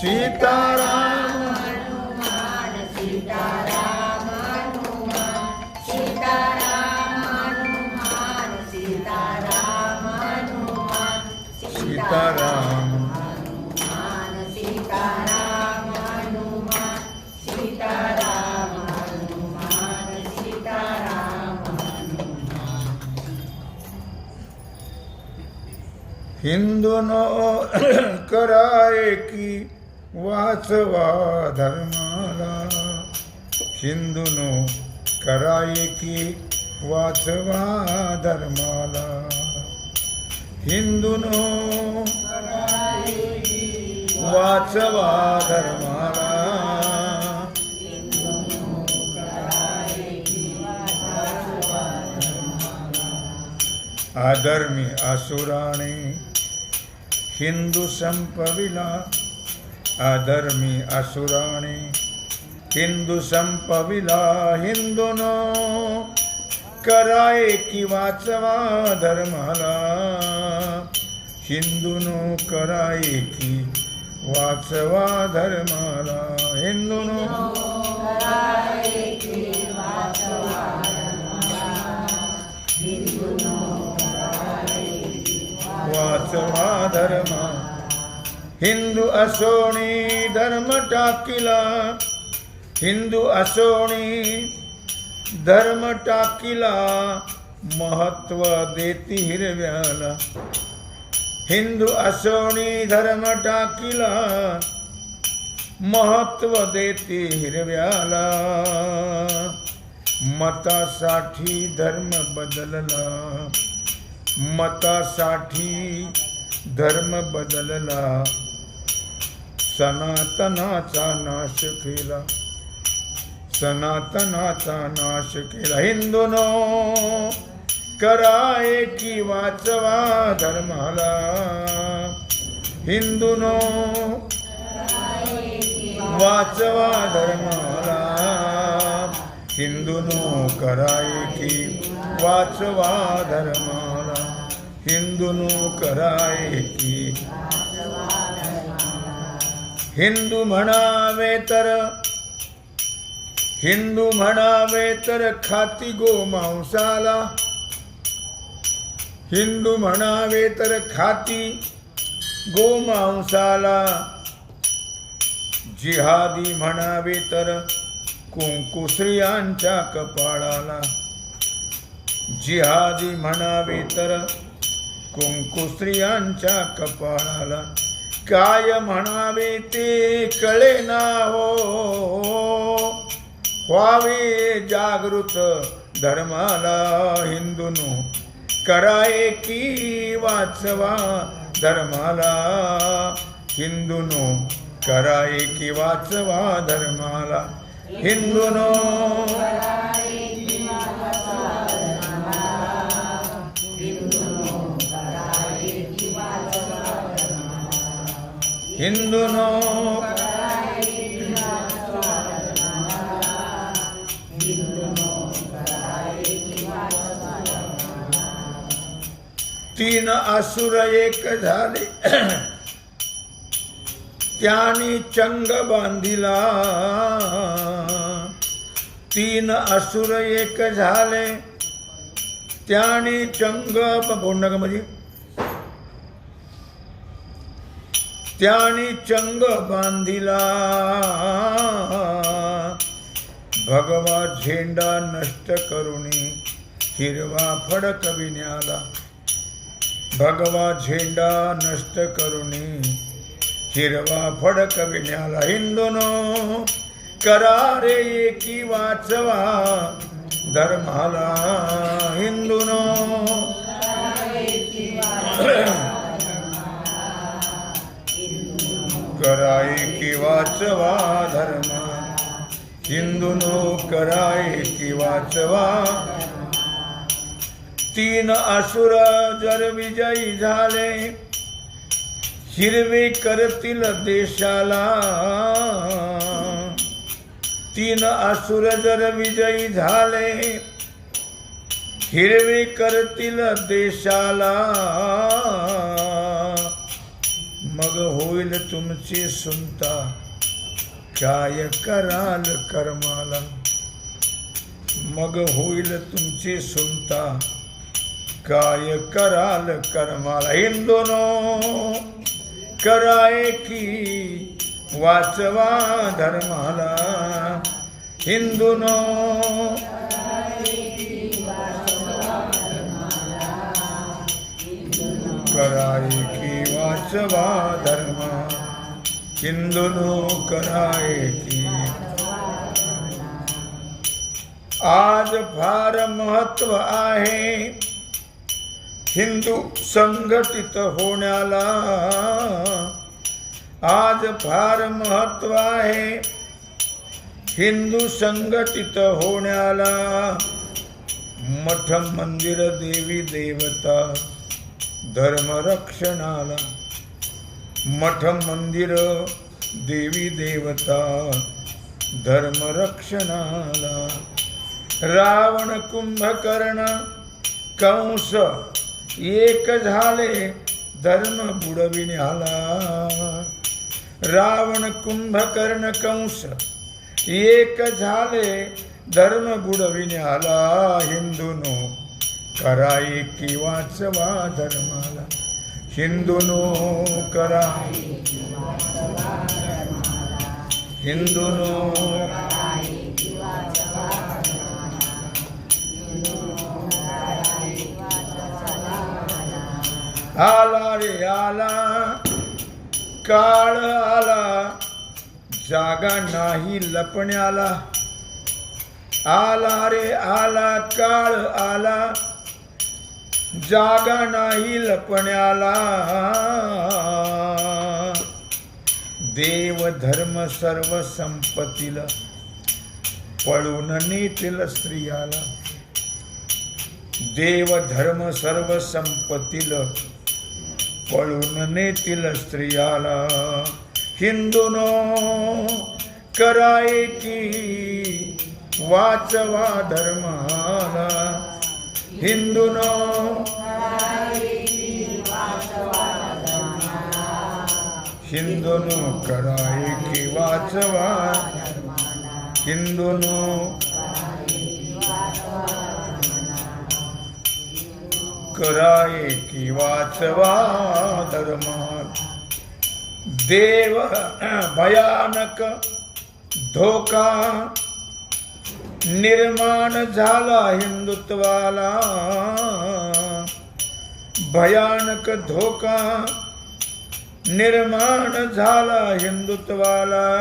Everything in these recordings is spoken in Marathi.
સીતારામ. हिंदूनो कराय की वाचवा धर्माला. हिंदूनो कराय की वाचवा धर्माला. हिंदूनो वाचवा धर्माला. आधर्मी असुराने हिंदू संपविला अधर्मी असुराणी. हिंदू संपविला हिंदूनो कराय की वाचवा धर्माला. हिंदूनो कराय की वाचवा धर्माला. हिंदूनो वाचवा धर्म हिंदू असोणी धर्म टाकिला। हिंदू असोणी धर्म टाकिला महत्त्व देती हिरव्याला। हिंदू असोणी धर्म टाकिला महत्त्व देती हिरव्याला। मतासाठी धर्म बदलला। मतासाठी धर्म बदलला. सनातनाचा नाश केला. सनातनाचा नाश केला. हिंदूनो करा की वाचवा धर्माला. हिंदूनो वाचवा धर्माला. हिंदूनो करा की वाचवा धर्माला. हिंदूनो कराय की। हिंदू म्हणावे तर हिंदू म्हणावे तर खाती गोमांसाला हिंदू म्हणावे तर खाती गोमांसाला जिहादी म्हणावे तर कुंकू स्त्रियांच्या कपाळाला। जिहादी म्हणावे तर कुंकू स्त्रियांच्या कपाळाला काय म्हणावे ते कळे ना हो. व्हावे जागृत धर्माला हिंदूनो. कराये की वाचवा धर्माला हिंदूनो. कराये की वाचवा धर्माला हिंदूनो. हिंदूनो तीन असुर एक झाले. त्यानी चंग बांधिला. तीन असुर एक झाले. त्यानी चंग बोल नका म्हणजे त्याने चंग बांधिला. भगवा झेंडा नष्ट करुणी हिरवा फडक विण्याला. भगवा झेंडा नष्ट करुणी हिरवा फडक विण्याला. हिंदुनो करारे एकी वाचवा धर्माला. हिंदुनो कराई की वाचवा धर्म. हिंदूनो कराय की वाचवा. तीन असुर जर विजयी झाले हिरवे करतील देशाला. तीन असुर जर विजयी झाले हिरवे करतील देशाला. मग होईल तुमची सुनता. काय कराल कर्माला? मग होईल तुमची सुनता. काय कराल कर्माला? हिंदूनो कराय की वाचवा धर्माला. हिंदूनो कराय की वाचवा धर्म. हिंदूनो कराय की. आज फार महत्त्व आहे. हिंदू संघटित होण्याला आज फार महत्त्व आहे. हिंदू संघटित होण्याला मठ मंदिर देवी देवता धर्मरक्षणाला मठ मंदिर देवी देवता धर्मरक्षणाला. रावण कुंभकर्ण कंस एक झाले धर्म बुडविण्याला रावण कुंभकर्ण कंस एक झाले धर्म बुडविण्याला हिंदूनो कराई की वाचवा धर्माला. हिंदुनो करा. हिंदूनो. आला रे आला. काळ आला. जागा नाही लपण्याला. आला रे आला काळ आला. जागा नाही लपण्याला. देव धर्म सर्व संपत्तीला पळून नेतील स्त्रियाला. देव धर्म सर्व संपत्तीला पळून नेतील स्त्रियाला. हिंदूनो कराय की वाचवा धर्माला. हिंदूनो हिंदूनो कराय की वाचवा हिंदूनो कराये की वाचवा धर्मा देव भयानक धोका निर्माण झाला हिंदुत्वाला. भयानक धोका निर्माण झाला हिंदुत्वाला.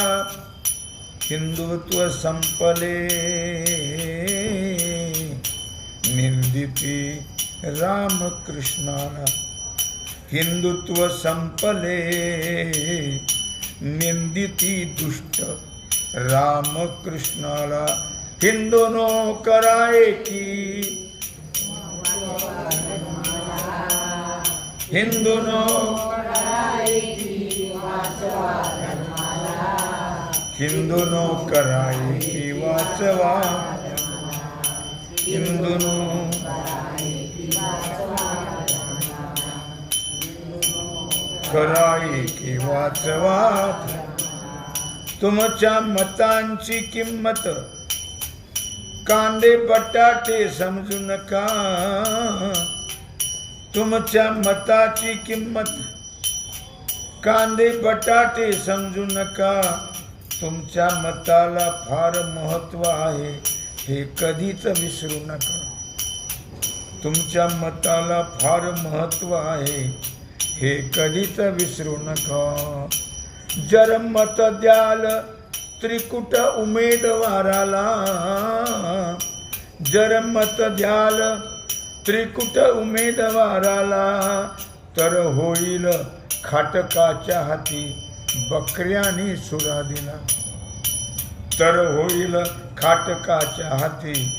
हिंदुत्व संपले. निंदिती रामकृष्णाला. हिंदुत्व संपले. निंदिती दुष्ट रामकृष्णाला. हिंदूनो कराए की। हिंदूनो हिंदूनो कराए की वाचवा हिंदूनो कराई की वाचवा तुमच्या मतांची किंमत कांदे बटाटे समजू नका. तुमच्या मताची किंमत कांदे बटाटे समजू नका. तुमच्या मताला फार महत्त्व आहे हे कधीच विसरू नका. तुमच्या मताला फार महत्त्व आहे हे कधीच विसरू नका. जर मत द्याल त्रिकुट उमेदवाराला जर मत द्याल त्रिकुट उमेदवाराला तर होईल खाटकाच्या हाती बकऱ्याने सुरा दिला. तर होईल खाटकाच्या हाती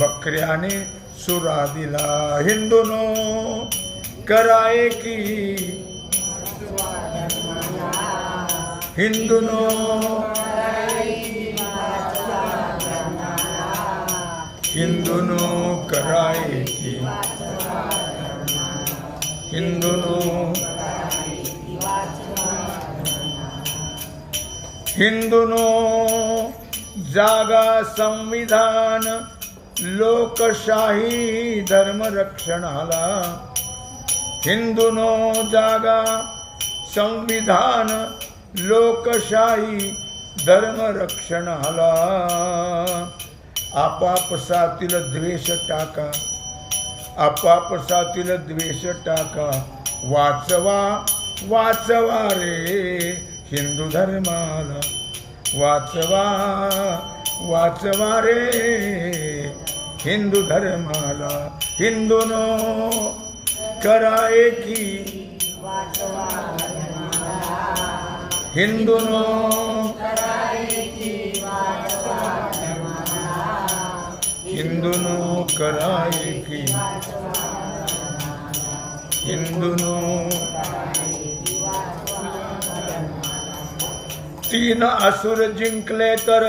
बकऱ्याने सुरा दिला. हिंदूनो कराय की? हिंदूनो हिंदुनो कराय हिंदुनो हिंदुनो जागा संविधान लोकशाही धर्म रक्षणाला. हिंदूनो जागा संविधान लोकशाही धर्म रक्षणाला. आपापसातील द्वेष टाका. आपापसातील द्वेष टाका. वाचवा वाचवा रे हिंदू धर्माला. वाचवा वाचवा रे हिंदू धर्माला. हिंदूनो कराय की? हिंदूनो हिंदूनो कराय की तीन असुर जिंकले तर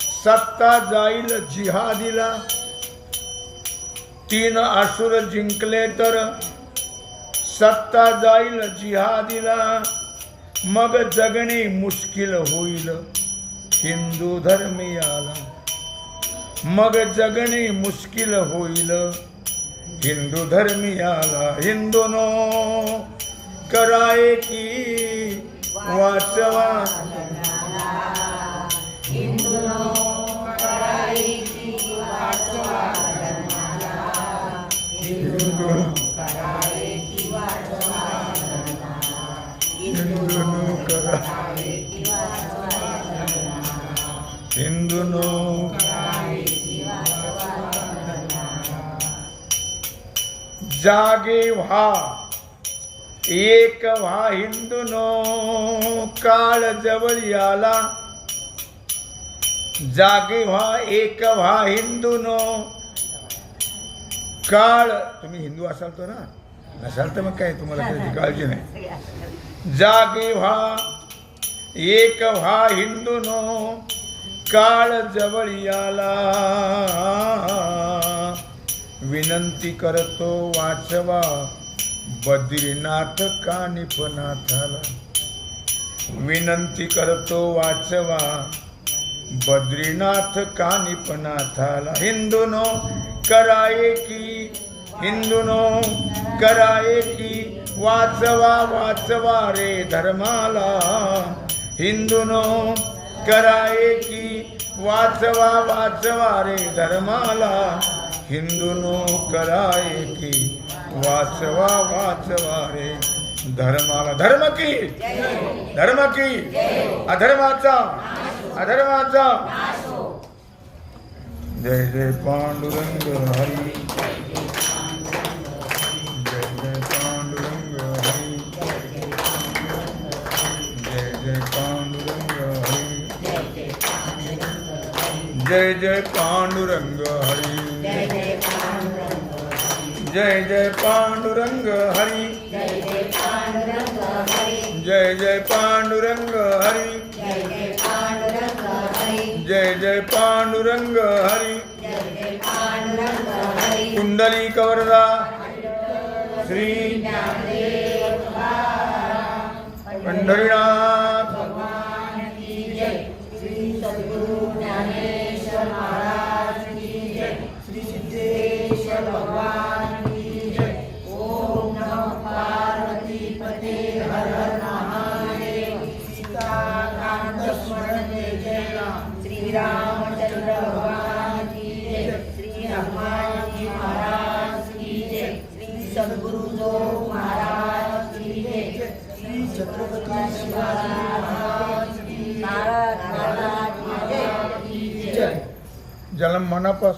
सत्ता जाईल जिहादीला। तीन असुर जिंकले तर सत्ता जाईल जिहादीला। मग जगणे मुश्किल होईल हिंदू धर्मियाला। मग जगणे मुश्किल होईल. हिंदू धर्मियाला हिंदूनो कराय की वाचवा. हिंदूनो जागे व्हा. एक व्हा हिंदूनो काळ जवळ आला जागे व्हा एक व्हा हिंदूनो. काळ तुम्ही हिंदू असाल तो ना? नसाल तर मग काय तुम्हाला त्याची काळजी नाही. जागे व्हा एक व्हा हिंदूनो काळ जवळ आला विनंती करतो वाचवा. बद्रीनाथ कानिपनाथाला विनंती करतो वाचवा. बद्रीनाथ कानिपनाथाला हिंदूनो कराये की? हिंदूनो कराये की? वाचवा वाचवा रे धर्माला. हिंदूनो कराये की? वाचवा वाचवा रे धर्माला. हिंदूनो कराय की वाचवा वाचवा रे. धर्माला धर्म की. धर्म की. अधर्माचा. अधर्माचा. जय जय पांडुरंग हरी. जय जय पांडुरंग हरी. जय जय पांडुरंग हरी. जय जय पांडुरंग हरी. जय जय पांडुरंग हरी। जय जय पांडुरंग हरी। जय जय पांडुरंग हरी। कुंडली कवरदा। श्री पंढरीनाथ। ज्याला मनापासून